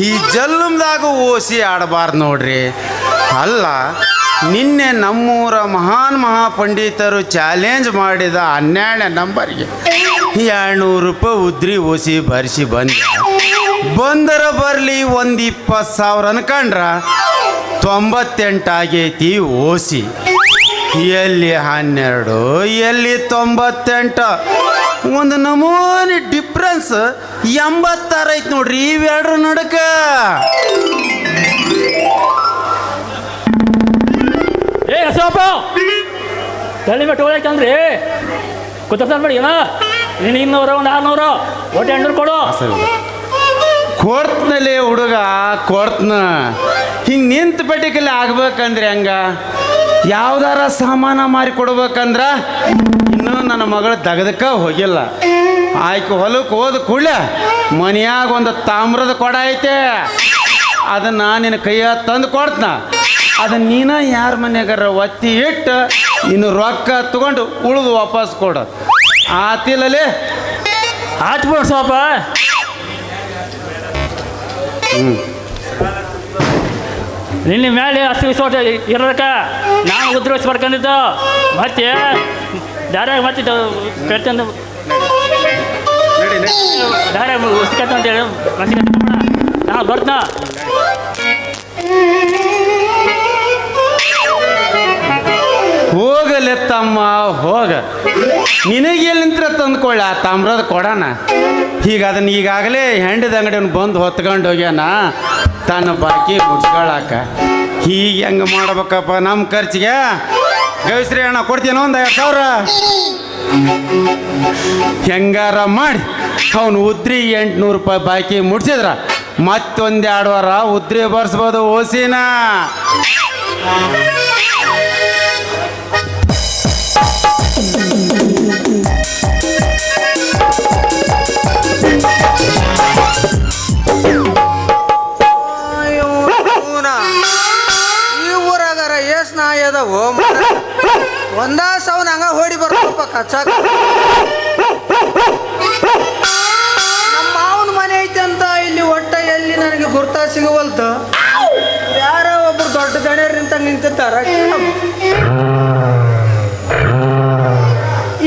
ಈ ಜಲ್ಮದಾಗ ಓಸಿ ಆಡಬಾರ್ದು ನೋಡ್ರಿ. ಅಲ್ಲ, ನಿನ್ನೆ ನಮ್ಮೂರ ಮಹಾನ್ ಮಹಾಪಂಡಿತರು ಚಾಲೆಂಜ್ ಮಾಡಿದ ಹನ್ನೆರಡನೇ ನಂಬರ್ಗೆ ಎರಡ್ನೂರು ರೂಪಾಯಿ ಉದ್ರಿ ಓಸಿ ಬರ್ಸಿ ಬಂದೆ. ಬಂದರ ಬರಲಿ ಒಂದು ಇಪ್ಪತ್ತು ಸಾವಿರ ಅನ್ಕಂಡ್ರ ತೊಂಬತ್ತೆಂಟಾಗೈತಿ ಓಸಿ. ಎಲ್ಲಿ ಹನ್ನೆರಡು, ಎಲ್ಲಿ ತೊಂಬತ್ತೆಂಟು? ಒಂದು ನಮೂನಿ ಡಿಫ್ರೆನ್ಸ್ ಎಂಬತ್ತಾರು ಐತಿ ನೋಡ್ರಿ ಇವೆರಡ್ರ ನಡಕ. ಏ ಹಸಪ್ಪ ತಲೆ ಮೇಲೆ ಟೋಳೈತಂದ್ರಿ ಕೂತಾರ ಮಾಡಿ ಏನ ನೀನು ಇನ್ನೂರು ಒಂದು ಆರ್ನೂರು. ಒಟ್ಟು ಎಂಟ್ನೂರು ಕೊಡು. ಕೊಡ್ತನಲ್ಲಿ ಹುಡುಗ ಕೊಡ್ತನ. ಹಿಂಗೆ ನಿಂತ ಪೆಟ್ಟಿಗೆಲ್ಲಿ ಆಗ್ಬೇಕಂದ್ರೆ ಹಂಗ? ಯಾವ್ದಾರ ಸಾಮಾನ ಮಾರಿ ಕೊಡ್ಬೇಕಂದ್ರ ಇನ್ನೂ ನನ್ನ ಮಗಳು ದಗದಕ್ಕ ಹೋಗಿಲ್ಲ. ಆಯ್ಕೆ ಹೊಲಕ್ಕೆ ಹೋದ ಕೂಡಲೇ ಮನೆಯಾಗ ಒಂದು ತಾಮ್ರದ ಕೊಡ ಐತೆ. ಅದನ್ನ ನಿನ್ನ ಕೈಯ ತಂದು ಕೊಡ್ತನ. ಅದನ್ನ ನೀನ ಯಾರ ಮನ್ಯಾಗಾರ ಒತ್ತಿ ಇಟ್ಟು ಇನ್ನು ರೊಕ್ಕ ತಗೊಂಡು ಉಳಿದು ವಾಪಸ್ ಕೊಡು. ಆತಿಲ್ಲಲೇ ಆಟ ಬಿಡು ಸ್ವಲ್ಪ ನಿನ್ನ ಮೇಲೆ ವಿಶ್ವಾಸ ಇರೋದಕ್ಕೆ? ನಾನು ಉದ್ರೋಸ್ ಬರ್ಕೊಂಡಿದ್ದು ಮತ್ತೆ ದಾರ್ಯಾಗ ಮತ್ತೆ ಕಟ್ತಂದು ದಾರ ಉಸ್ಕತ್ತ ಅಂತೇಳಿ ಮತ್ತೆ ನಾನು ಬರ್ತಾ ಹೋಗಲೆ ತಮ್ಮ, ಹೋಗ. ನಿನಗೆಲ್ಲಿಂತ್ರ ತಂದ್ಕೊಳ್ಳ ತಾಮ್ರದ ಕೊಡಣ ಈಗ ಅದನ್ನ ಈಗಾಗಲೇ ಹೆಂಡದ ಅಂಗಡಿಯನ್ನು ಬಂದು ಹೊತ್ಕೊಂಡು ಹೋಗ್ಯಾನ? ತನ್ನ ಬಾಕಿ ಮುಚ್ಕೊಳಕ. ಹೀಗೆ ಹೆಂಗೆ ಮಾಡ್ಬೇಕಪ್ಪ ನಮ್ಮ ಖರ್ಚಿಗೆ? ಗವಿಶ್ರೀ ಅಣ್ಣ ಕೊಡ್ತೀನೋ ಒಂದು ಐವತ್ತು ಸಾವಿರ. ಹೆಂಗಾರ ಮಾಡಿ. ಅವನು ಉದ್ರಿ ಎಂಟುನೂರು ರೂಪಾಯಿ ಬಾಕಿ ಮುಟ್ಸಿದ್ರ ಮತ್ತೊಂದು ಎರಡು ವಾರ ಉದ್ರಿ ಬರ್ಸ್ಬೋದು ಓಸಿನ. ಅದಾವು ಒಂದ ಸೌನ್ ಹಂಗ ಹೊಡಿ ಬರ್ಬೇಕಪ್ಪ ಕಚ್ಚಾಕ. ನಮ್ಮ ಮಾವನ ಮನೆ ಐತೆ ಅಂತ ಇಲ್ಲಿ ಒಟ್ಟ ಎಲ್ಲಿ ನನಗೆ ಗುರ್ತ ಸಿಗವಲ್ತು? ಯಾರ ಒಬ್ರು ದೊಡ್ಡ ದಣಿಯರ್ ನಿಂತ ನಿಂತಿರ್ತಾರ.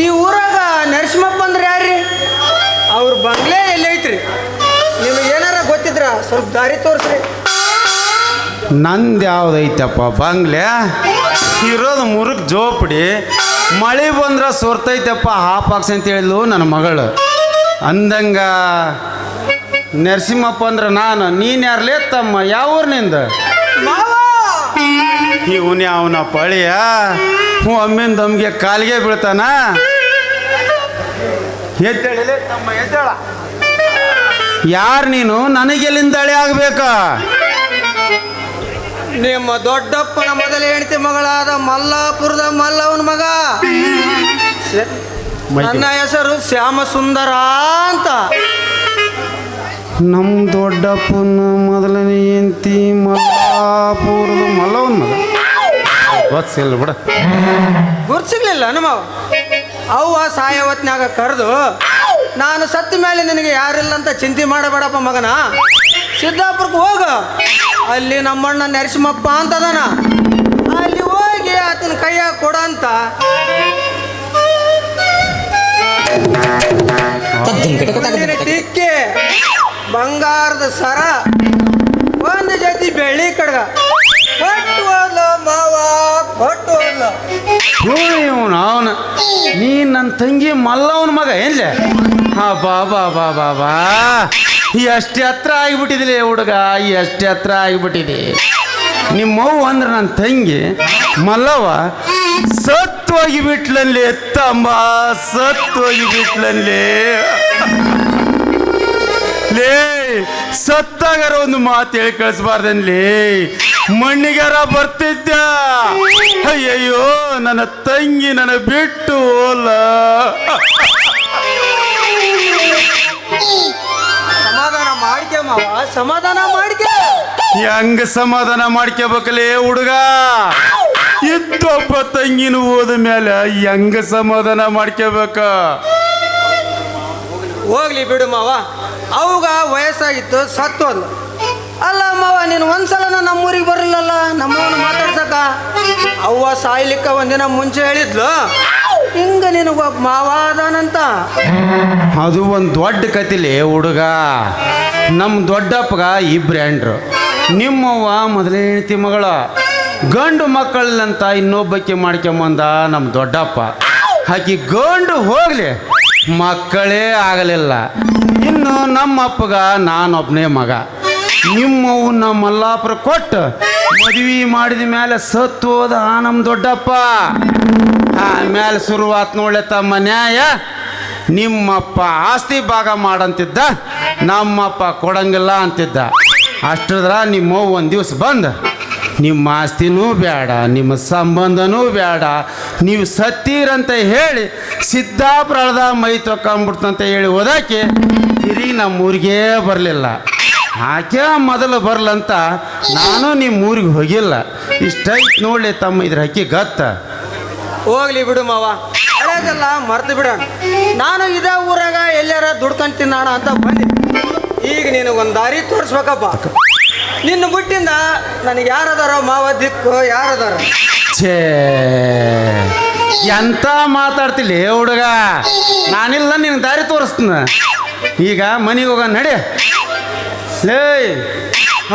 ಈ ಊರಾಗ ನರಸಿಂಹಪ್ಪ ಅಂದ್ರೆ ಯಾರ್ರಿ? ಅವ್ರ ಬಂಗ್ಲೆ ಎಲ್ಲಿ ಐತ್ರಿ? ನಿಮ್ಗೆ ಏನಾರ ಗೊತ್ತಿದ್ರ? ಸ್ವಲ್ಪ ದಾರಿ ತೋರಿಸ್ರಿ. ನಂದು ಯಾವ್ದೈತಪ್ಪ ಬಂಗ್ಲೆ? ಇರೋದು ಮುರುಕ್ ಜೋಪಡಿ. ಮಳೆ ಬಂದ್ರೆ ಸೋರ್ತೈತಪ್ಪ ಹಾಪಾಕ್ಸ್ ಅಂತ ಹೇಳಿದ್ಲು ನನ್ನ ಮಗಳು. ಅಂದಂಗ, ನರಸಿಂಹಪ್ಪ ಅಂದ್ರೆ ನಾನು, ನೀನು ಯಾರ್ಲೇ ತಮ್ಮ, ಯಾವ ಊರಿನಿಂದ ಇವನ್ ಅವನ ಪಳಿಯ? ಒಮ್ಮಿಂದ ದಮ್ಗೆ ಕಾಲಿಗೆ ಬೀಳ್ತಾನ? ಎದ್ದೇಳಲೇ ತಮ್ಮ, ಎದ್ದೇಳ. ಯಾರು ನೀನು? ನನಗೆಲ್ಲಿಂದ ಹಳೆ ಆಗ್ಬೇಕಾ? ನಿಮ್ಮ ದೊಡ್ಡಪ್ಪನ ಮೊದಲ ಹೆಂಡತಿ ಮಗಳಾದ ಮಲ್ಲಾಪುರದ ಮಲ್ಲವನ ಮಗ. ನನ್ನ ಹೆಸರು ಶ್ಯಾಮ ಸುಂದರ ಅಂತ. ನಮ್ಮ ದೊಡ್ಡಪ್ಪನ ಮೊದಲನೇ ಹೆಂಡತಿ ಮಲ್ಲಾಪುರದ ಮಲ್ಲವನ್ ಮಗ. ಗೊತ್ತಿಲ್ಲ ಬಿಡ. ಗುರ್ಸಿಗ್ಲಿಲ್ಲ ನಮ್ಮ ಅವ್ವ ಸಾಯವತ್ನ್ಯಾಗ ಕರೆದು ನಾನು ಸತ್ತ ಮೇಲೆ ನಿನಗೆ ಯಾರಿಲ್ಲ ಅಂತ ಚಿಂತೆ ಮಾಡಬೇಡಪ್ಪ ಮಗನ. ಸಿದ್ದಾಪುರಕ್ಕೆ ಹೋಗು. ಅಲ್ಲಿ ನಮ್ಮಣ್ಣ ನರಸಿಂಹಪ್ಪ ಅಂತದನ. ಅಲ್ಲಿ ಹೋಗಿ ಆತನ ಕೈಯಾಗ ಕೊಡ ಅಂತ. ಬಂಗಾರದ ಸರ, ಒಂದು ಜೊತೆ ಬೆಳ್ಳಿ ಕಡ್ಗ. ಕೊಟ್ಟು ಹೋದ್ಲ ಮಾವ ಅವನು. ನೀ ನನ್ನ ತಂಗಿ ಮಲ್ಲವನ ಮಗ ಏನ್ಲೆ? ಹಾ, ಬಾ ಬಾ ಬಾ ಬಾ ಬಾ. ಎಷ್ಟು ಹತ್ರ ಆಗಿಬಿಟ್ಟಿದಿಲ್ಲ ಹುಡುಗ? ಎಷ್ಟು ಹತ್ರ ಆಗಿಬಿಟ್ಟಿದೆ ನಿಮ್ಮವ್ವ ಅಂದ್ರೆ ನನ್ನ ತಂಗಿ ಮಲ್ಲವ ಸತ್ವಾಗಿ ಬಿಟ್ಲಲ್ಲಿ ಎತ್ತಮ್ಮ ಸತ್ವಾಗಿ ಬಿಟ್ಲಲ್ಲಿ ಲೇ, ಸತ್ತಾಗಾರ ಒಂದು ಮಾತು ಹೇಳಿ ಕಳಿಸ್ಬಾರ್ದನ್ಲಿ. ಮಣ್ಣಿಗಾರ ಬರ್ತಿದ್ದ. ಅಯ್ಯಯ್ಯೋ, ನನ್ನ ತಂಗಿ ನನ್ನ ಬಿಟ್ಟು ಮಾಡ್ಕೆ ಮಾವ ಸಮಾಧಾನ ಮಾಡ್ಕೆ. ಹೆಂಗ ಸಮಾಧಾನ ಮಾಡ್ಕೋಬೇಕಲೇ ಹುಡುಗ? ಇದ್ದೊಬ್ಬ ತಂಗಿನ ಹೋದ ಮೇಲೆ ಹೆಂಗ ಸಮಾಧಾನ ಮಾಡ್ಕೋಬೇಕ? ಹೋಗ್ಲಿ ಬಿಡು ಮಾವ ಅವಾಗ ವಯಸ್ಸಾಗಿತ್ತು ಸತ್ತೋದ್ಲು ಅಲ್ಲ ಮಾವ ನೀನು ಒಂದ್ಸಲನ ನಮ್ಮೂರಿಗೆ ಬರಲಿಲ್ಲಲ್ಲ ನಮ್ಮವನ್ನ ಮಾತಾಡ್ಸಕ? ಅವ್ವ ಸಾಯ್ಲಿಕ್ಕ ಒಂದಿನ ಮುಂಚೆ ಹೇಳಿದ್ಲು. ಹಿಂಗ ನಿನಗ ಮಾವಾದನಂತ ಅದು ಒಂದು ದೊಡ್ಡ ಕತಿಲಿ ಹುಡುಗ. ನಮ್ಮ ದೊಡ್ಡಪ್ಪಗ ಇಬ್ರು ಹೆಂಡ್ರು. ನಿಮ್ಮವ್ವ ಮೊದಲೇ ಹೆಂಡತಿ ಮಗಳ. ಗಂಡು ಮಕ್ಕಳಂತ ಇನ್ನೊಬ್ಬಕ್ಕೆ ಮಾಡ್ಕೊಂಬಂದ ನಮ್ಮ ದೊಡ್ಡಪ್ಪ. ಹಾಕಿ ಗಂಡು ಹೋಗ್ಲಿ. ಮಕ್ಕಳೇ ಆಗಲಿಲ್ಲ. ಇನ್ನು ನಮ್ಮಪ್ಪಗ ನಾನೊಬ್ಬನೇ ಮಗ. ನಿಮ್ಮವು ನಮ್ಮ ಮಲ್ಲಾಪುರ ಕೊಟ್ಟು ಮದುವೆ ಮಾಡಿದ ಮೇಲೆ ಸತ್ತು ಹೋದ ನಮ್ಮ ದೊಡ್ಡಪ್ಪ. ಆಮೇಲೆ ಶುರುವಾತ್ ನೋಡ್ಲೆ ತಮ್ಮ ನ್ಯಾಯ. ನಿಮ್ಮಪ್ಪ ಆಸ್ತಿ ಭಾಗ ಮಾಡಂತಿದ್ದ, ನಮ್ಮಪ್ಪ ಕೊಡಂಗಿಲ್ಲ ಅಂತಿದ್ದ. ಅಷ್ಟದ್ರ ನಿಮ್ಮವ್ವ ಒಂದು ದಿವ್ಸ ಬಂದ, ನಿಮ್ಮ ಆಸ್ತಿನೂ ಬೇಡ ನಿಮ್ಮ ಸಂಬಂಧನೂ ಬೇಡ ನೀವು ಸತ್ತೀರಂತ ಹೇಳಿ ಸಿದ್ದಾಪುರದ ಮೈ ತೊಕೊಂಬಿಡ್ತಂತ ಹೇಳಿ ಓದಾಕಿ ತಿರುಗಿ ನಮ್ಮೂರಿಗೆ ಬರಲಿಲ್ಲ. ಆಕೆ ಮೊದಲು ಬರಲಂತ ನಾನು ನಿಮ್ಮ ಊರಿಗೆ ಹೋಗಿಲ್ಲ. ಇಷ್ಟೈತ್ ನೋಡಲಿ ತಮ್ಮ ಇದ್ರ ಹಕ್ಕಿ ಗತ್ತ. ಹೋಗ್ಲಿ ಬಿಡು ಮಾವ. ಹಳೇದೆಲ್ಲ ಮರ್ತು ಬಿಡೋಣ ನಾನು ಇದೇ ಊರಾಗ ಎಲ್ಲಾರ ದುಡ್ಕೊಂಡು ತಿನ್ನೋಣ ಅಂತ ಬಂದೆ. ಈಗ ನಿನಗೊಂದು ದಾರಿ ತೋರಿಸ್ಬೇಕಪ್ಪ. ನಿನ್ನ ಬಿಟ್ಟಿಂದ ನನಗೆ ಯಾರದಾರೋ ಮಾವ ದಿಕ್ಕು, ಯಾರದಾರ? ಛೇ, ಎಂತ ಮಾತಾಡ್ತಿಲ್ಲ ಹುಡುಗ? ನಾನಿಲ್ಲ, ನಿನಗೆ ದಾರಿ ತೋರಿಸ್ತೀನಿ. ಈಗ ಮನೆಗೆ ಹೋಗ ನಡಿ. ಲೇ,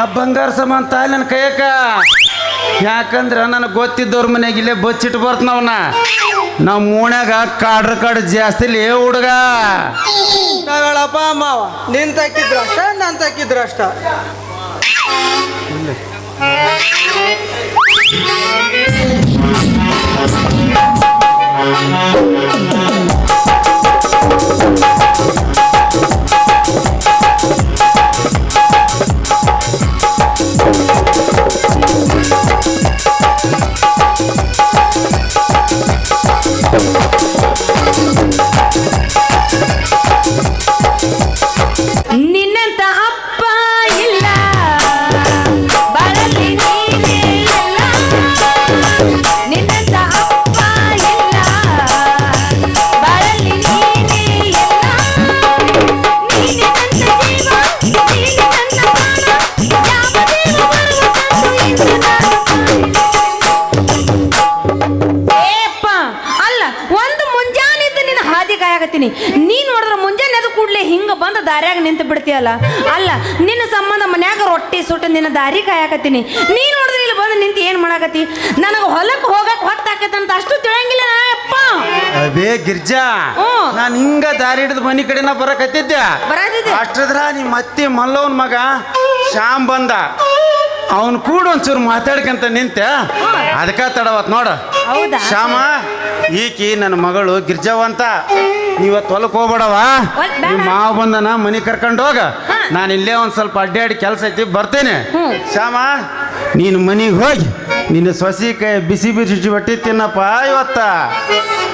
ಆ ಬಂಗಾರ ಸಮಾನ ತಾಯಿ ನನ್ನ ಕೈಯಕ ಯಾಕಂದ್ರೆ ನನಗೆ ಗೊತ್ತಿದ್ದವ್ರ ಮನೆಗೆ ಇಲ್ಲೇ ಬಚ್ಚಿಟ್ಟು ಬರ್ತನವನ ನಮ್ಮ ಓಣ್ಯಾಗ ಕಾಡ್ರ ಕಾಡು ಜಾಸ್ತಿ ಲೇ ಹುಡುಗ. ತಗೊಳಪ್ಪ ಮಾವ ನಿನ್ ತಕ್ಕಿದ್ರ ಅಷ್ಟ ನಾನು ತಕ್ಕಿದ್ರ ಅಷ್ಟ? ನೀನ್ ನೋಡಿದ್ರೆ ಮುಂಜಾನೆ ಅದು ಕೂಡಲೇ ಹಿಂಗ ಬಂದು ದಾರ್ಯಾಗ ನಿಂತು ಬಿಡ್ತೀಯಲ್ಲ? ಅಲ್ಲ ನಿನ್ನ ಸಂಬಂಧ ಮನ್ಯಾಗ ರೊಟ್ಟಿ ಸುಟ್ಟು ನಿನ್ನ ದಾರಿ ಕಾಯಕತ್ತೀನಿ. ನೀ ನೋಡಿದ್ರೆ ಇಲ್ಲಿ ಬಂದು ನಿಂತು ಏನು ಮಾಡಾಕತ್ತಿ? ನನಗೆ ಹೊಲಕ್ಕೆ ಹೋಗಕ್ಕೆ ಹೊತ್ತಾಕತ್ತಂತ ಅಷ್ಟು ತಿಳಂಗಿಲ್ಲ ಅಪ್ಪ ಅದೇ ಗಿರ್ಜಾ. ನಾನು ಹಿಂಗ ದಾರಿ ಹಿಡಿದು ಮನೆ ಕಡೆನ ಬರಕತ್ತಿದ್ದೆ. ಅಷ್ಟದ್ರ ನಿಮ್ಮ ಅತ್ತಿ ಮಲ್ಲವನ್ ಮಗ ಶ್ಯಾಮ್ ಬಂದ. ಅವನು ಕೂಡ ಒಂಚೂರು ಮಾತಾಡ್ಕಂತ ನಿಂತೆ. ಅದಕ್ಕ ತಡವತ್ ನೋಡ. ಹೌದಾ? ಶ್ಯಾಮ ಈಕಿ ನನ್ನ ಮಗಳು ಗಿರ್ಜವ್ವ ನೀವತ್ತು ಹೊಲಕ್ಕೆ ಹೋಗ್ಬೇಡವ? ಬೇಡ. ನಿಮ್ಮ ಮಾವ ಬಂದನ ಮನೆ ಕರ್ಕೊಂಡು ಹೋಗ. ನಾನು ಇಲ್ಲೇ ಒಂದು ಸ್ವಲ್ಪ ಅಡ್ಡಾಡಿ ಕೆಲಸ ಐತಿ ಬರ್ತೇನೆ. ಶ್ಯಾಮ ನೀನು ಮನೆಗೆ ಹೋಗಿ ನಿನ್ನ ಸೊಸಿ ಕೈ ಬಿಸಿ ಬಿಸಿ ಬಟ್ಟಿ ತಿನ್ನಪ್ಪ ಇವತ್ತ.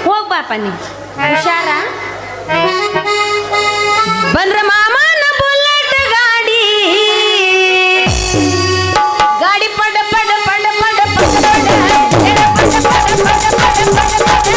ಹೋಗ್ಬಾಪ ನೀ. ಹುಷಾರ? ಬಂದ್ರ ಮಾಮನ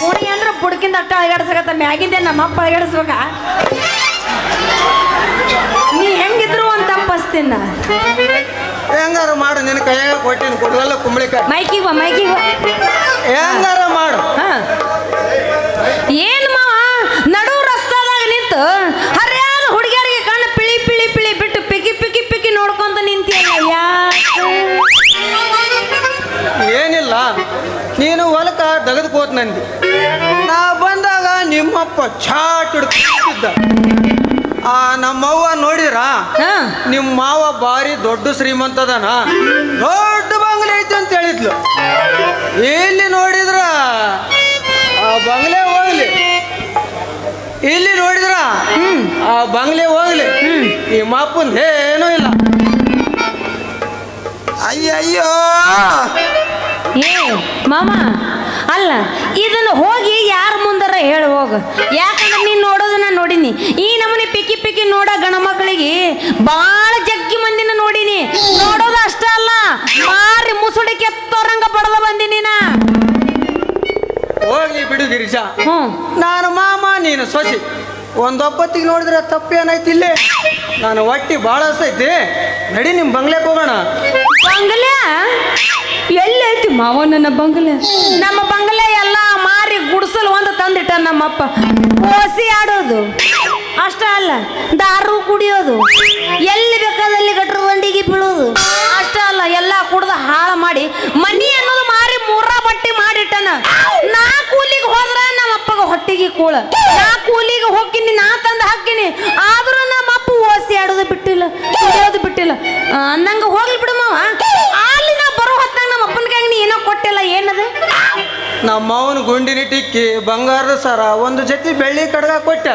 ಕೋಣಿ ಅಂದ್ರೆ ಬುಡಕಿಂದ ಅಟ್ಟ ಅಳಗಾಡ್ಸಕತ್ತ ಮ್ಯಾಗಿಂದೆ ನಮ್ಮ ಅಪ್ಪ ಅಳಗಾಡಿಸ್ಬೇಕ ನೀ ಹೆಂಗಿದ್ರು ಹೆಂಗಾರ ಮಾಡು ನಿನ್ನ ಕೈಯಾಗ ಕೊಟ್ಟಿನ ಕೊಡಲ್ಲ ಕುಂಬಳಿಕಾಯಿ ಮೈಕಿಗೆ ಬಾ ಮೈಕಿಗೆ ಬಾ. ಹೆಂಗಾರ ಮಾಡು. ಹಾ. ಏನ್ ಮಾವ? ನಡು ರಸ್ತಾದಾಗ ನಿಂತು ಹರ್ಯಾದ ಹುಡುಗಿಯರಿಗೆ ಕಣ್ಣು ಪಿಳಿ ಪಿಳಿ ಪಿಳಿ ಬಿಟ್ಟು ಪಿಕಿ ಪಿಕಿ ಪಿಕಿ ನೋಡ್ಕೊಂತ ನಿಂತಿಯಲ್ಲ ಏನಿಲ್ಲ. ನೀನು ಹೊಲಕ ದಗದ್ಕೋತ್ ನಂದಿ. ನಾ ಬಂದಾಗ ನಿಮ್ಮಪ್ಪ ಚಾಟ್ ಹಿಡ್ತಿದ್ದ ಆ ನಮ್ಮವ್ವ ನೋಡಿದ್ರ? ನಿಮ್ ನಿಮ್ಮ ಮಾವ ಬಾರಿ ದೊಡ್ಡ ಶ್ರೀಮಂತದನ ದೊಡ್ಡ ಬಂಗ್ಲೆ ಐತಿ ಅಂತ ಹೇಳಿದ್ಲು. ಇಲ್ಲಿ ನೋಡಿದ್ರ? ಆ ಬಂಗ್ಲೆ ಹೋಗ್ಲಿ. ಇಲ್ಲಿ ನೋಡಿದ್ರ? ಆ ಬಂಗ್ಲೆ ಹೋಗ್ಲಿ. ಈ ಮಾಪಂದ ಏನೂ ಇಲ್ಲ. ಅಯ್ಯಯ್ಯೋ. ಏ ಮಾಮ ಅಲ್ಲ ಇದನ್ನ ಹೋಗಿ ಯಾರ ಮುಂದರ ಹೇಳಿ ಹೋಗು. ಯಾಕಂದ್ರೆ ನೀನು ನೋಡೋದನ್ನ ನೋಡಿನಿ. ಈ ನಮೂನಿ ಪಿಕ್ಕಿ ಪಿಕ್ಕಿ ನೋಡೋ ಗಣ ಮಕ್ಕಳಿಗೆ ಭಾಳ ಜಗ್ಗಿ ಮಂದಿನ ನೋಡಿನಿ. ನೋಡೋದು ಅಷ್ಟೇ ಅಲ್ಲ ಮಾರಿ ಮುಸುಡಿ ಕೆತ್ತೋರಂಗ ಬಡದ ಬಂದಿನಿ ನಾ. ಹೋಗಿ ಬಿಡು ಗಿರಿಜಾ. ಹ್ಞೂ. ನಾನು ಮಾಮ ನೀನು ಸೊಸಿ. ಒಂದೊಬ್ಬತ್ತಿಗೆ ನೋಡಿದ್ರೆ ತಪ್ಪೇನಾಯ್ತು ಇಲ್ಲಿ? ನಾನು ಹೊಟ್ಟಿ ಭಾಳ ಹಸೈತಿ ನಡಿ ನಿಮ್ಮ ಬಂಗ್ಲೆಗೆ ಹೋಗೋಣ. ಬಂಗಲೆ? ಎಲ್ಲೈತಿ ಮಾವ ನನ್ನ ಬಂಗಲೆ? ನಮ್ಮ ಬಂಗಲೆ ಎಲ್ಲ ಮಾರಿ ಗುಡಿಸಲು ಒಂದು ತಂದಿಟ್ಟ ನಮ್ಮಪ್ಪ. ಓಸಿ ಆಡೋದು. ಅಷ್ಟ ಅಲ್ಲ, ದಾರು ಕುಡಿಯೋದು. ಎಲ್ಲಿ ಬೇಕಾದಲ್ಲಿ ಗಟ್ರ ದಂಡಿಗೆ ಬೀಳೋದು. ಅಷ್ಟ ಅಲ್ಲ, ಎಲ್ಲ ಕುಡ್ದು ಹಾಳು ಮಾಡಿ ಮನಿ ಅನ್ನೋದು ಮಾರಿ ಮೂರ ಬಟ್ಟಿ ಮಾಡಿಟ್ಟನ. ನಾ ಕೂಲಿಗೆ ಹೋದ್ರ ನಮ್ಮ ಹೊಟ್ಟಿಗೆ ಕೂಳ. ನಾ ಕೂಲಿಗೆ ಹೋಗ್ತೀನಿ, ನಾ ತಂದು ಹಾಕಿನಿ ಆದ್ರೂ ನಮ್ಮ ಅಪ್ಪ ಓಸಿ ಆಡೋದು ಬಿಟ್ಟಿಲ್ಲ, ಕುಡಿಯೋದು ಬಿಟ್ಟಿಲ್ಲ. ನಂಗೆ ಅನ್ನಂಗ ಹೋಗ್ಲಿ ಬಿಡು ಮಾವ. ಅಲ್ಲಿ ನಾ ಬರೋ ಹೊತ್ತಾಗ ನಮ್ಮ ಅಪ್ಪನ ಕೈಗೆ ನೀ ಏನೋ ಕೊಟ್ಟಿಲ್ಲ ಏನದ? ನಮ್ಮ ಅವನ ಗುಂಡಿನ ಟಿಕ್ಕಿ ಬಂಗಾರದ ಸರ ಒಂದು ಜೊತೆ ಬೆಳ್ಳಿ ಕಡ್ಗ ಕೊಟ್ಟ.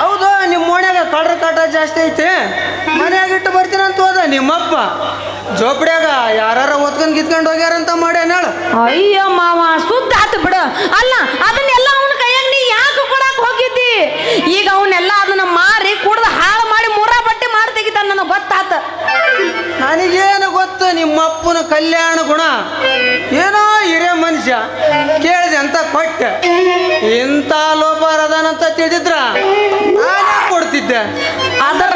ಹೌದು ನಿಮ್ಮ ಓಣ್ಯಾಗ ಕಡ್ರ ಕಾಟ ಜಾಸ್ತಿ ಐತಿ? ಮನ್ಯಾಗ ಇಟ್ಟು ಬರ್ತೀನಿ ಅಂತ ಹೋದ ನಿಮ್ಮಪ್ಪ. ಜೋಪಡ್ಯಾಗ ಯಾರು ಒತ್ಕೊಂಡ್ ಗಿತ್ಕೊಂಡು ಹೋಗ್ಯಾರಂತ ಮಾಡ್ಯಾನ ಹೇಳು ಅಯ್ಯೋ ಮಾವ ಸುದ್ದ ಆತು ಬಿಡು. ಅಲ್ಲ ಅದನ್ನೆಲ್ಲ ಅವನ ಕೈಯಾಗ ನೀ ಯಾಕೆ ಕೊಡಕ್ ಹೋಗಿದ್ದಿ? ಈಗ ಅವನ್ನೆಲ್ಲ ಅದನ್ನ ಮಾರಿ ಕುಡ್ದು ಹಾಳು ಮಾಡಿ ಮೂರ ಬಟ್ಟೆ ಮಾಡಿ ತೆಗಿತಾನ ನನಗೆ ಗೊತ್ತಾತ. ನನಗೇನು ಗೊತ್ತು ನಿಮ್ಮಪ್ಪನ ಕಲ್ಯಾಣ ಗುಣ? ಏನೋ ಹಿರೇ ಮನುಷ್ಯ ಕೇಳಿದೆ ಅಂತ ಕೊಟ್ಟೆ. ಇಂಥ ಲೋಪಾರ ಅದಾನಂತ ತಿಳಿದಿದ್ರ ನಾನೇ ಕೊಡ್ತಿದ್ದೆ. ಅದರ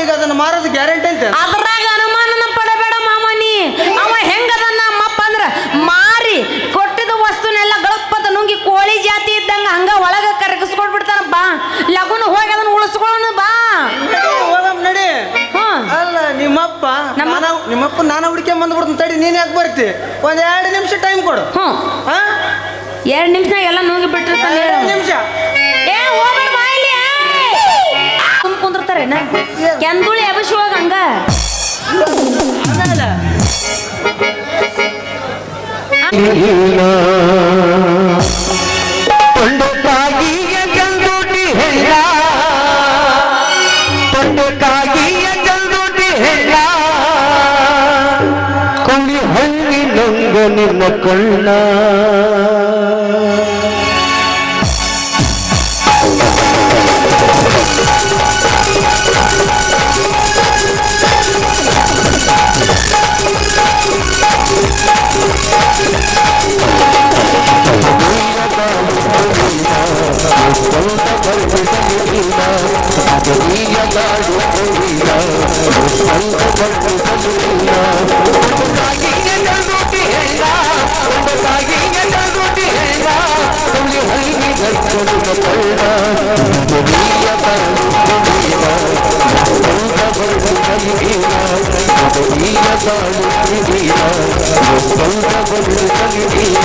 ಈಗ ಅದನ್ನ ಮಾರೋದು ಗ್ಯಾರಂಟಿ ಅಂತ. ಅದ್ರಾಗ ನೀನ್ ಯಾಕೆ ಬರ್ತಿ? ಒಂದು ಎರಡು ನಿಮಿಷ ಟೈಮ್ ಕೊಡು. ಹ್ಞೂ. ಹಾಂ ಎರಡು ನಿಮಿಷ ಎಲ್ಲ ನುಂಗಿ ಬಿಟ್ಟಿರ್ತಾನೆ ಎರಡು ನಿಮಿಷ. ಏ ಕುಂದಿರ್ತಾರೆ ಕೆಂದುಳಿ ಅಭಿಷೇಕ ಹಂಗ ಆಮೇಲೆ ನೊಂಗ ನಿನ್ನ ಕಾಲು ಕಿಡಿಯ ಒಪ್ಪಂದ ಬಂದು ಕಲಿಡಿಯ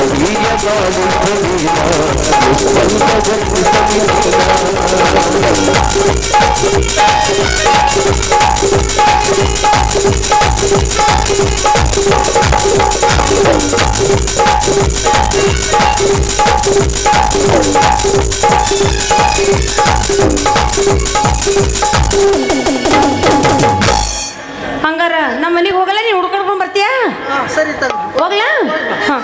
ಕೊಳ್ಳ ಪದವಿಯ ಬಾಳು ಹಂಗಾರ ನಮ್ಮ ಮನೆಗೆ ಹೋಗಲ್ಲ ನೀ ಹುಡ್ಕೊಂಡು ಬರ್ತೀಯಾ? ಹಾ, ಸರಿ ತಗೋ. ಹೋಗ್ಲಾ? ಹಾ.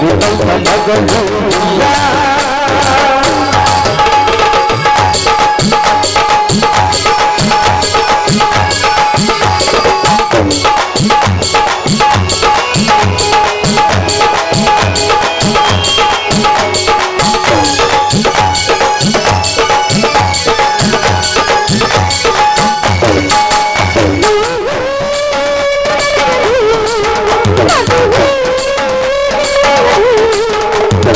ನೀನೆ ನನ್ನ ಜೀವ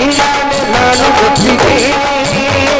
ಪ್ರಾಣ ಯಾವ ದೇವ ಬಂದ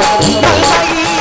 ಸಂಗೀತ ಬಂದರೆ